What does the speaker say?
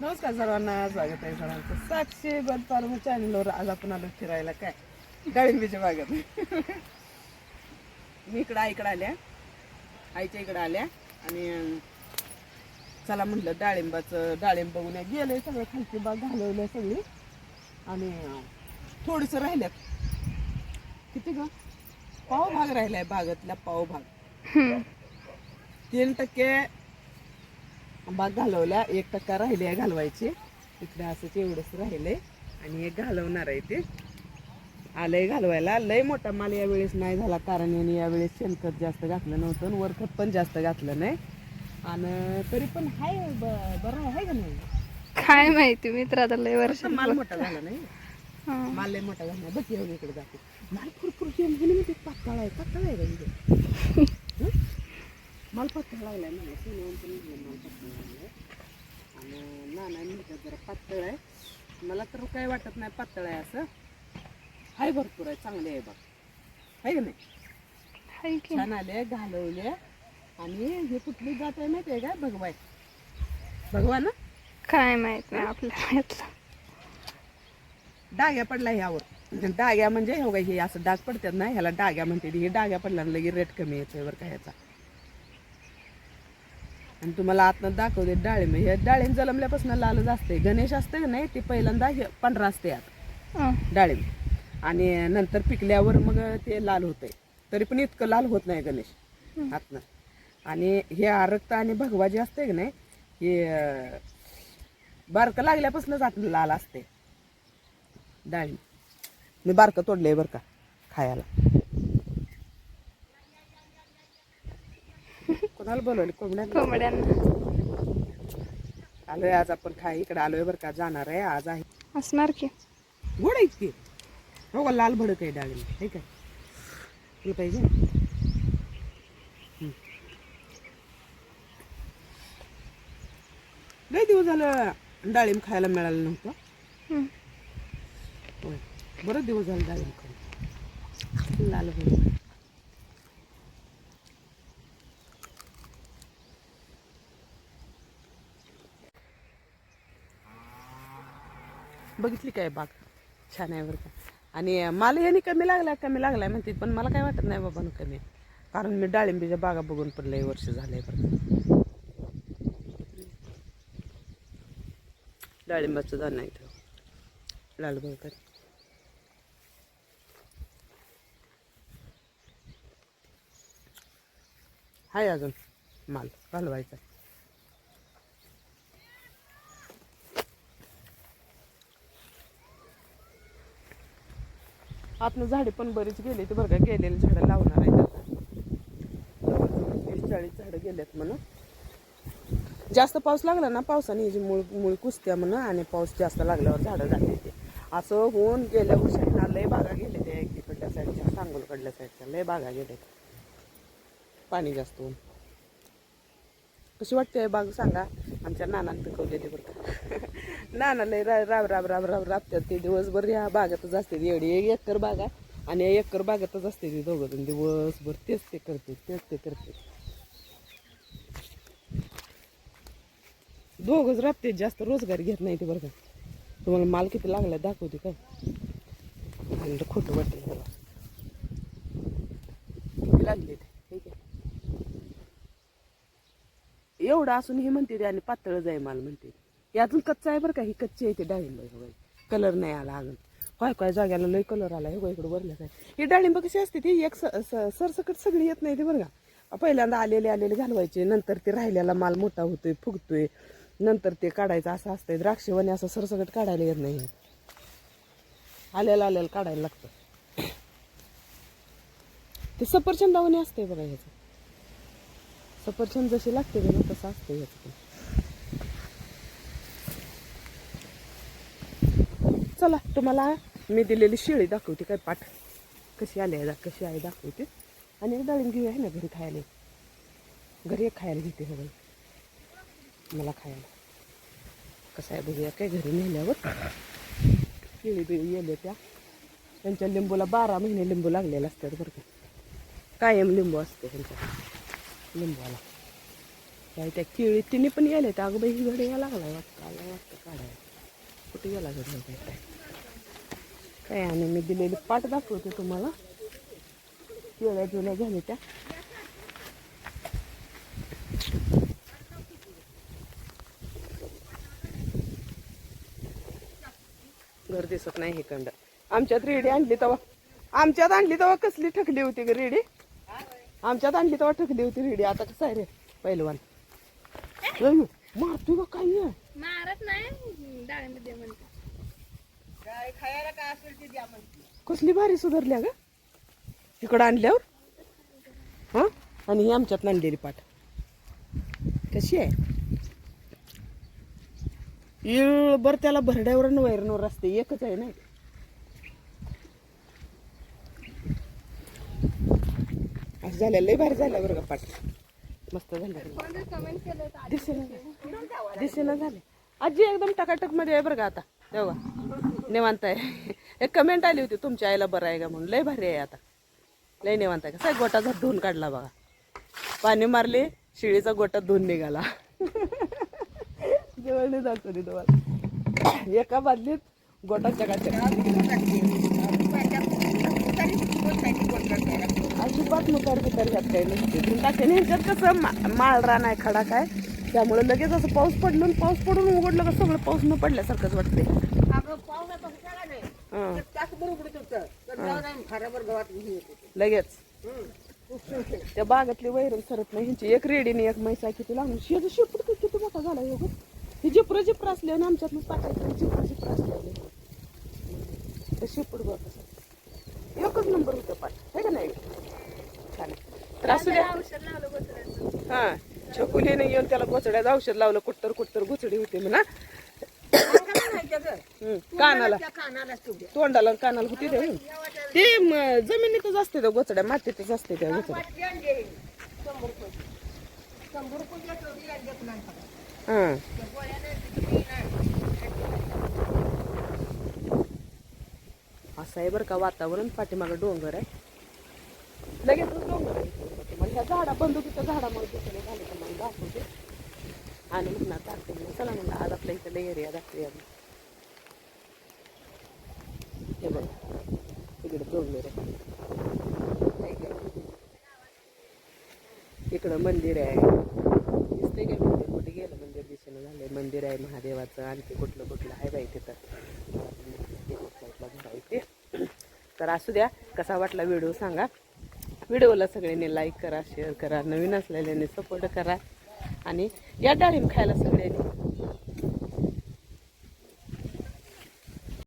नमस्कार सर्वांना स्वागत आहे सर्वांचं. साक्षी बद चॅनलवर आज आपण आलो फिरायला. काय? डाळिंबीच्या बागेत. मी इकडं आईकडं आल्या. आईच्या इकडं आल्या. आणि चला म्हटलं डाळिंबाचं डाळिंब बघून या. गेलंय सगळं खालची बाग घालवल्या सगळी. आणि थोडंसं राहिल्यात. किती ग? पाव भाग राहिलाय बागातला पाव भाग तीन टक्के बाग घालवल्या. एक टक्का राहिले आहे घालवायचे. इकडे असंच एवढंच राहिले. आणि एक घालवणार आहे ते. आलंय घालवायला. लय मोठा माल यावेळेस नाही झाला. कारण याने यावेळेस शेणखत जास्त घातलं नव्हतं आणि वरखत पण जास्त घातलं नाही. आणि तरी पण हाय बरं आहे का नाही? काय माहिती मी तर आता लय वर्ष माल मोठा झाला नाही. माल लय मोठा झाला. बघ येऊन इकडे जाते. माल फुरफुर पातळ आहे पातळ आहे का इथे हं? माल पातळ लागलाय ना सोन्याहून पण निघलं माल पातळ लागलाय आणि नाना म्हणतात जरा पातळ आहे. मला तर काय वाटत नाही पातळ आहे असं. हाय भरपूर आहे चांगले आहे बघ. आहे का नाही? छान आले घालवले. आणि हे कुठली जात आहे माहिती आहे का? भगवाय भगवा ना? काय माहीत नाही आपल्याला माहितलं डाग्या पडला ह्यावर. डाग्या म्हणजे हे बघा, हे असं डाग पडतात ना ह्याला डाग्या म्हणते हे डाग्या पडला ना लगे रेट कमी येतोय बरं का ह्याचा. आणि तुम्हाला आतनं दाखवते डाळिंब हे डाळिंब जलमल्यापासून लालच असते गणेश असते का नाही ते पहिल्यांदा हे पांढरा असते आत. डाळिंब आणि नंतर पिकल्यावर मग ते लाल होतंय. तरी पण इतकं लाल होत नाही गणेश आतनं. आणि हे आरक्त आणि भगवा जे असते की नाही हे बारकं लागल्यापासूनच आतनं लाल असते डाळिंब मी बारकं तोडलंय बरं का खायला. कोणाला बोलवले कोंबड्या कोंबड्यांना. आलोय आज आपण खाय इकडे आलोय बरं का जाणार आहे आज आहे. असणार की. गोड आहे की? हो का लाल भडक आहे डाळिंब हे काय? तुला पाहिजे. लय दिवस झालं डाळिंब खायला मिळालं नव्हतं. हं. बरं दिवस झालं डाळिंब खाऊन. लाल भडक. बघितली काय बाग? छान आहे बरं का. आणि मला याने कमी लागला कमी लागलाय म्हणते पण मला काय वाटत नाही बाबा कमी. कारण मी डाळिंबीच्या बागा बघून पण लय वर्ष झालंय बरं डाळिंबाचं झाड नाही इथं लाल बळकर हाय अजून माल घालवायचा. आतनं झाडे पण बरीच गेले ते बरं का गेलेली झाडं लावणार आहेत आता. वीस चाळीस झाडं गेलेत म्हणून. जास्त पाऊस लागला ना पावसाने ह्याची मूळ मूळ कुसत्या म्हणून आणि पाऊस जास्त लागल्यावर झाडं झाले ते असं होऊन गेल्या वर्षी ना लय बागा गेले त्या एकीकडल्या साईडच्या सांगोलकडल्या साईडच्या. लय बागा गेले पाणी जास्त होऊन. कशी वाटते बाग सांगा. आमच्या नानानं पिकवलेली बरं का. नाना लय रा- राब राब राब राब राबतात ते दिवसभर. या बागातच असते एवढी. एक एकर बागा आणि या एकर बागातच असते ते दोघं जण. दिवसभर तेच ते करते तेच ते करते. दोघंच राबते जास्त रोजगार घेत नाही ते बरं का. तुम्हाला माल किती लागला दाखवते काय? म्हणलं खोटं वाटते मला. लागले ते ठीक आहे एवढं असून हे म्हणते आणि पातळ जाय माल म्हणते. हे अजून कच्चा आहे बरं का? ही कच्ची आहे ते डाळिंब कलर नाही आला अजून. काय काय जाग्याला लय कलर आला हे इकडे वरल्याच काय ही डाळिंब कशी असते ती? एक स- सरसकट सगळी येत नाही ते बरं का? पहिल्यांदा आलेले आलेले घालवायचे नंतर ते राहिलेला माल मोठा होतोय फुगतोय नंतर ते काढायचं असं असतंय. द्राक्षवाने असं सरसकट काढायला येत नाही. आल्याला आलेलं आलेलं काढायला लागतं. ते सफरचंदावणी असते बघा ह्याचं. सफरचंद जशी लागते ना तसं असतं ह्याचं चला तुम्हाला मी दिलेली शेळी दाखवते काय पाठ. कशी आली आहे कशी आहे दाखवते. आणि एक डाळिंब घेऊया आहे ना घरी खायला. घरी एक खायला घेते हो मला खायला. कसं आहे बघूया काय घरी नेल्यावर. केळी बिळी येले त्या. त्यांच्या लिंबूला बारा महिने लिंबू लागलेला असतात बरं का. कायम लिंबू असते त्यांच्या लिंबाला. काय त्या केळी तिने पण यायला त्या अगं बाई ही घडी यायला लागला वाटतं आला वाटतं काढायला. कुठे गेला घडी काय काय? काय आणि मी दिलेली पाठ दाखवते तुम्हाला. केळ्या जुन्या झाल्या त्या. घर दिसत नाही हे कंड. आमच्यात रेडी आणली तेव्हा. आमच्यात आणली तेव्हा कसली ठकली होती ग रेडी? आमच्यात आणली तेव्हा ठकली होती रेडी. आता कसं आहे रे पहिलवान मारतोय का काय आहे? मारत नाही डाळिंब दे म्हणतात कसली भारी सुधारल्या ग? इकडं आणल्यावर? हा? आणि ही आमच्यात आणलेली पाठ. कशी आहे? इळ बर त्याला भरड्यावर न वैरणार रस्ते एकच आहे ना झालं लय भारी झालं बरं का पाठ. मस्त झालं. दिसेना दिसेना झाले. आजी एकदम टकाटकमध्ये आहे बरं का आता. तेव्हा निवांत आहे. एक कमेंट आली होती तुमच्या आईला बरं आहे का? म्हणून. लय भारी आहे आता. लय निवांत आहे कसा गोटाचा धुवून काढला बघा. पाणी मारले शिळीचा गोटा धुवून निघाला. जेवण दाखवली तुम्हाला. एका बादलीत गोटा चकाचक अजिबात मुतार बितार घ्यात काही नसते पण टाकेने ह्याच्यात कसं मा- माळ रान आहे खडा काय? त्यामुळे लगेच असं पाऊस पडलं पाऊस पडून उघडलं का सगळं पाऊस न पडल्यासारखंच वाटतंय. हं. लगेच. त्या बागातली वैरण सरत नाही. ह्यांची एक रेडीने एक मैसा किती लागून शेज शेपूट किती मोठा झाला. हे जिप्र जिप्र असले आणि आमच्यातनं टाकायचं जिप्र जिप्र असले ते शेपूट बघ कसं एकच नंबर होतं पाठ आहे का नाही चालेल तर असू द्या औषध लावलं गोचऱ्याचं हा छकुलीने येऊन त्याला गोचड्याचं औषध लावलं कुठतर कुठतर गोचडी होते म्हणा. कानाला. तोंडाला कानाला होती ते. ते जमिनीतच असते त्या गोचड्या मातीतच असते त्या गोचड्या हा. असं आहे बरं का वातावरण पाठीमागं डोंगर आहे. लगेच ह्या झाडा बंदुकीच्या झाडामुळे दुसरे झाले तर मग दाखवते. आणि म्हणणार दाखवते. मग चला म्हणलं आज आपल्या इथं एरिया दाखवूया आम्ही. हे बघ तिकडे डोंगर आहे इकडं मंदिर आहे. दिसतंय काय मंदिर? कुठे गेलं मंदिर? दिसेना झालंय. मंदिर आहे महादेवाचं. आणखी कुठलं कुठलं आहे बाई तिथं? तर असू द्या कसा वाटला व्हिडिओ सांगा. व्हिडिओला सगळ्यांनी लाईक करा शेअर करा नवीन असलेल्याने सपोर्ट करा. आणि या डाळिंब खायला सगळ्यांनी